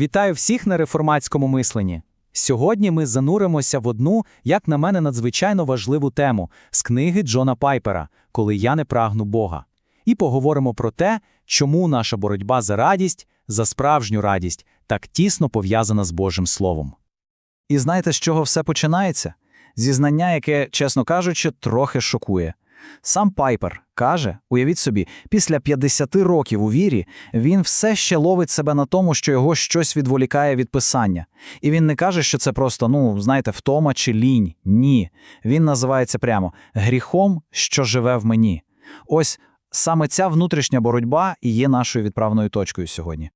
Вітаю всіх на реформатському мисленні. Сьогодні ми зануримося в одну, як на мене, надзвичайно важливу тему з книги Джона Пайпера Коли я не прагну Бога. І поговоримо про те, чому наша боротьба за радість, за справжню радість так тісно пов'язана з Божим Словом. І знаєте, з чого все починається? Зі знання, яке, чесно кажучи, трохи шокує. Сам Пайпер каже, уявіть собі, після 50 років у вірі він все ще ловить себе на тому, що його щось відволікає від писання. І він не каже, що це просто, ну, знаєте, втома чи лінь. Ні. Він називається прямо гріхом, що живе в мені. Ось саме ця внутрішня боротьба і є нашою відправною точкою сьогодні.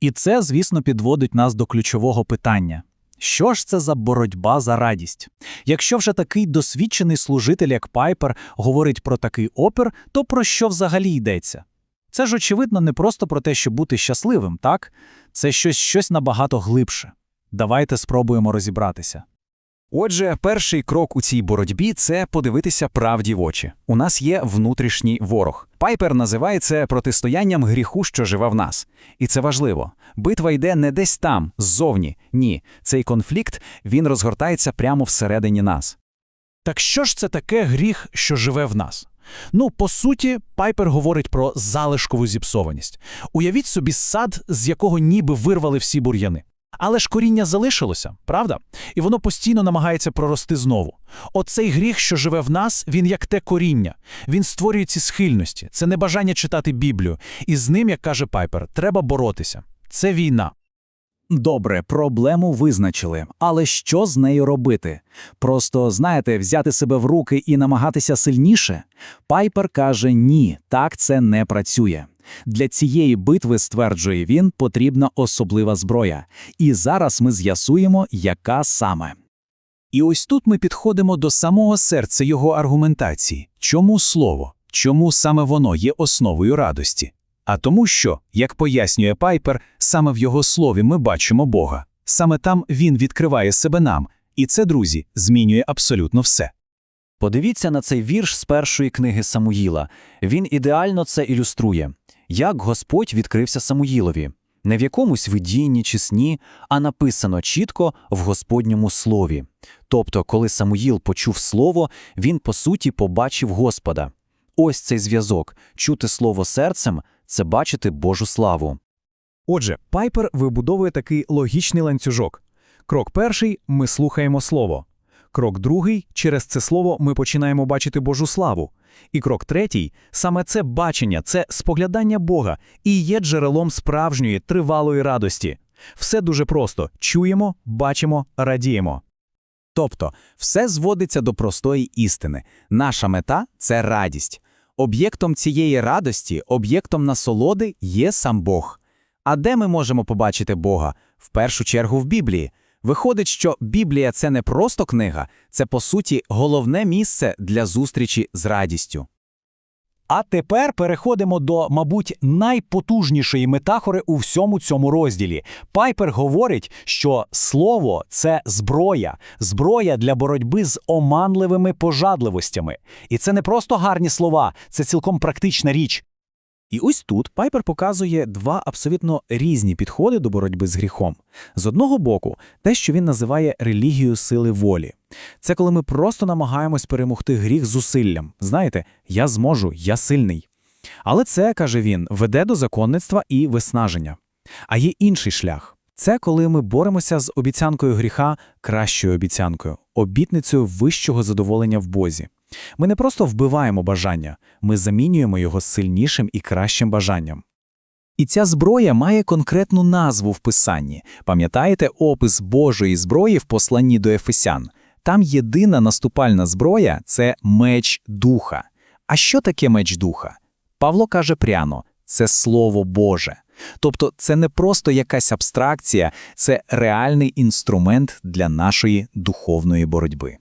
І це, звісно, підводить нас до ключового питання. Що ж це за боротьба за радість? Якщо вже такий досвідчений служитель, як Пайпер, говорить про такий опір, то про що взагалі йдеться? Це ж, очевидно, не просто про те, щоб бути щасливим, так? Це щось, щось набагато глибше. Давайте спробуємо розібратися. Отже, перший крок у цій боротьбі це подивитися правді в очі. У нас є внутрішній ворог. Пайпер називає це протистоянням гріху, що живе в нас. І це важливо. Битва йде не десь там, ззовні. Ні, цей конфлікт він розгортається прямо всередині нас. Так що ж це таке гріх, що живе в нас? Ну, по суті, Пайпер говорить про залишкову зіпсованість. Уявіть собі сад, з якого ніби вирвали всі бур'яни. Але ж коріння залишилося, правда? І воно постійно намагається прорости знову. Оцей гріх, що живе в нас, він як те коріння. Він створює ці схильності, це не бажання читати Біблію. І з ним, як каже Пайпер, треба боротися. Це війна. Добре, проблему визначили. Але що з нею робити? Просто, знаєте, взяти себе в руки і намагатися сильніше? Пайпер каже ні, так це не працює. Для цієї битви, стверджує він, потрібна особлива зброя. І зараз ми з'ясуємо, яка саме. І ось тут ми підходимо до самого серця його аргументації. Чому слово? Чому саме воно є основою радості? А тому що, як пояснює Пайпер, саме в його слові ми бачимо Бога. Саме там він відкриває себе нам, і це, друзі, змінює абсолютно все. Подивіться на цей вірш з першої книги Самуїла. Він ідеально це ілюструє. Як Господь відкрився Самуїлові. Не в якомусь видінні чи сні, а написано чітко в Господньому слові. Тобто, коли Самуїл почув слово, він по суті побачив Господа. Ось цей зв'язок чути слово серцем це бачити Божу славу. Отже, Пайпер вибудовує такий логічний ланцюжок. Крок перший ми слухаємо слово. Крок другий через це слово ми починаємо бачити Божу славу. І крок третій саме це бачення, це споглядання Бога і є джерелом справжньої тривалої радості. Все дуже просто чуємо, бачимо, радіємо. Тобто, все зводиться до простої істини. Наша мета це радість. Об'єктом цієї радості, об'єктом насолоди є сам Бог. А де ми можемо побачити Бога? В першу чергу в Біблії. Виходить, що Біблія це не просто книга, це по суті головне місце для зустрічі з радістю. А тепер переходимо до, мабуть, найпотужнішої метафори у всьому цьому розділі. Пайпер говорить, що слово це зброя, зброя для боротьби з оманливими пожадливостями. І це не просто гарні слова, це цілком практична річ. І ось тут Пайпер показує два абсолютно різні підходи до боротьби з гріхом. З одного боку, те, що він називає релігією сили волі. Це коли ми просто намагаємось перемогти гріх зусиллям. Знаєте, я зможу, я сильний. Але це, каже він, веде до законництва і виснаження. А є інший шлях. Це коли ми боремося з обіцянкою гріха кращою обіцянкою, обітницею вищого задоволення в Бозі. Ми не просто вбиваємо бажання, ми замінюємо його сильнішим і кращим бажанням. І ця зброя має конкретну назву в писанні. Пам'ятаєте опис Божої зброї в посланні до Ефесян? Там єдина наступальна зброя це меч духа. А що таке меч духа? Павло каже прямо: це Слово Боже. Тобто це не просто якась абстракція, це реальний інструмент для нашої духовної боротьби.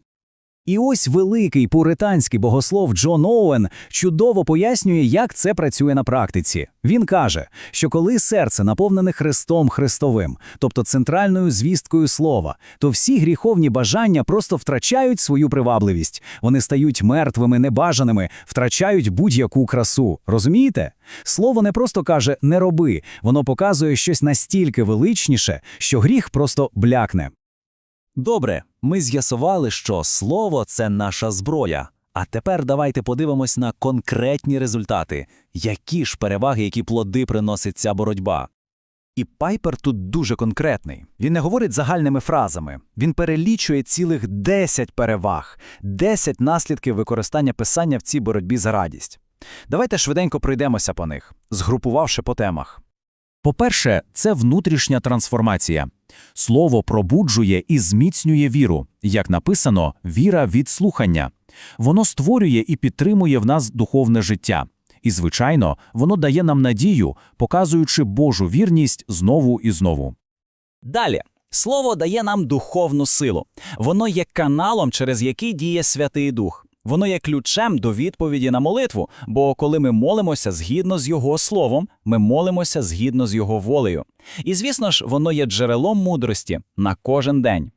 І ось великий пуританський богослов Джон Оуен чудово пояснює, як це працює на практиці. Він каже, що коли серце наповнене Христом Христовим, тобто центральною звісткою слова, то всі гріховні бажання просто втрачають свою привабливість. Вони стають мертвими, небажаними, втрачають будь-яку красу. Розумієте? Слово не просто каже не роби, воно показує щось настільки величніше, що гріх просто блякне. Добре, ми з'ясували, що слово це наша зброя. А тепер давайте подивимось на конкретні результати, які ж переваги, які плоди приносить ця боротьба. І Пайпер тут дуже конкретний. Він не говорить загальними фразами. Він перелічує цілих 10 переваг, 10 наслідків використання писання в цій боротьбі за радість. Давайте швиденько пройдемося по них, згрупувавши по темах. По-перше, це внутрішня трансформація. Слово пробуджує і зміцнює віру. Як написано, віра від слухання. Воно створює і підтримує в нас духовне життя. І, звичайно, воно дає нам надію, показуючи Божу вірність знову і знову. Далі. Слово дає нам духовну силу. Воно є каналом, через який діє Святий Дух. Воно є ключем до відповіді на молитву, бо коли ми молимося згідно з Його словом, ми молимося згідно з Його волею. І, звісно ж, воно є джерелом мудрості на кожен день.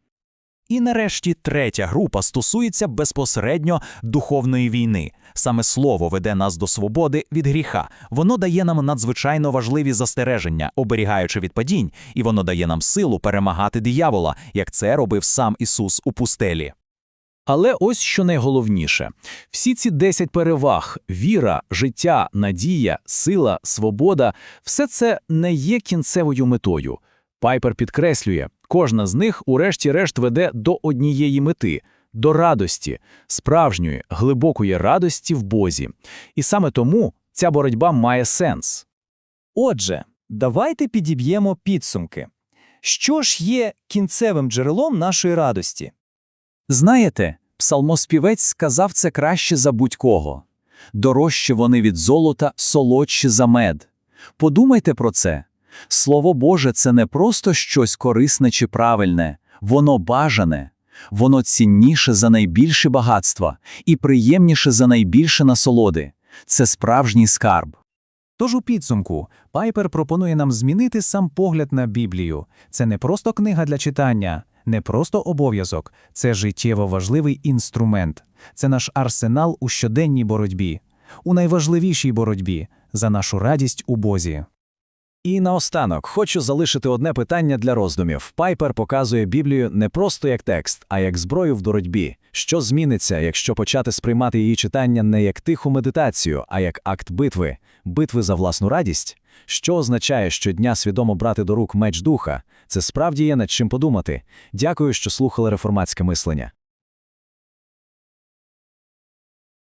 І нарешті третя група стосується безпосередньо духовної війни. Саме слово веде нас до свободи від гріха. Воно дає нам надзвичайно важливі застереження, оберігаючи від падінь, і воно дає нам силу перемагати диявола, як це робив сам Ісус у пустелі. Але ось що найголовніше: всі ці 10 переваг віра, життя, надія, сила, свобода все це не є кінцевою метою. Пайпер підкреслює, кожна з них, урешті-решт, веде до однієї мети. До радості, справжньої, глибокої радості в Бозі. І саме тому ця боротьба має сенс. Отже, давайте підіб'ємо підсумки. Що ж є кінцевим джерелом нашої радості? Знаєте, псалмоспівець сказав це краще за будь-кого. Дорожче вони від золота, солодші за мед. Подумайте про це. Слово Боже – це не просто щось корисне чи правильне, воно бажане. Воно цінніше за найбільші багатства і приємніше за найбільше насолоди. Це справжній скарб. Тож у підсумку Пайпер пропонує нам змінити сам погляд на Біблію. Це не просто книга для читання, не просто обов'язок, це життєво важливий інструмент. Це наш арсенал у щоденній боротьбі, у найважливішій боротьбі за нашу радість у Бозі. І наостанок хочу залишити одне питання для роздумів. Пайпер показує Біблію не просто як текст, а як зброю в боротьбі. Що зміниться, якщо почати сприймати її читання не як тиху медитацію, а як акт битви, битви за власну радість? Що означає щодня свідомо брати до рук меч духа? Це справді є над чим подумати. Дякую, що слухали реформатське мислення.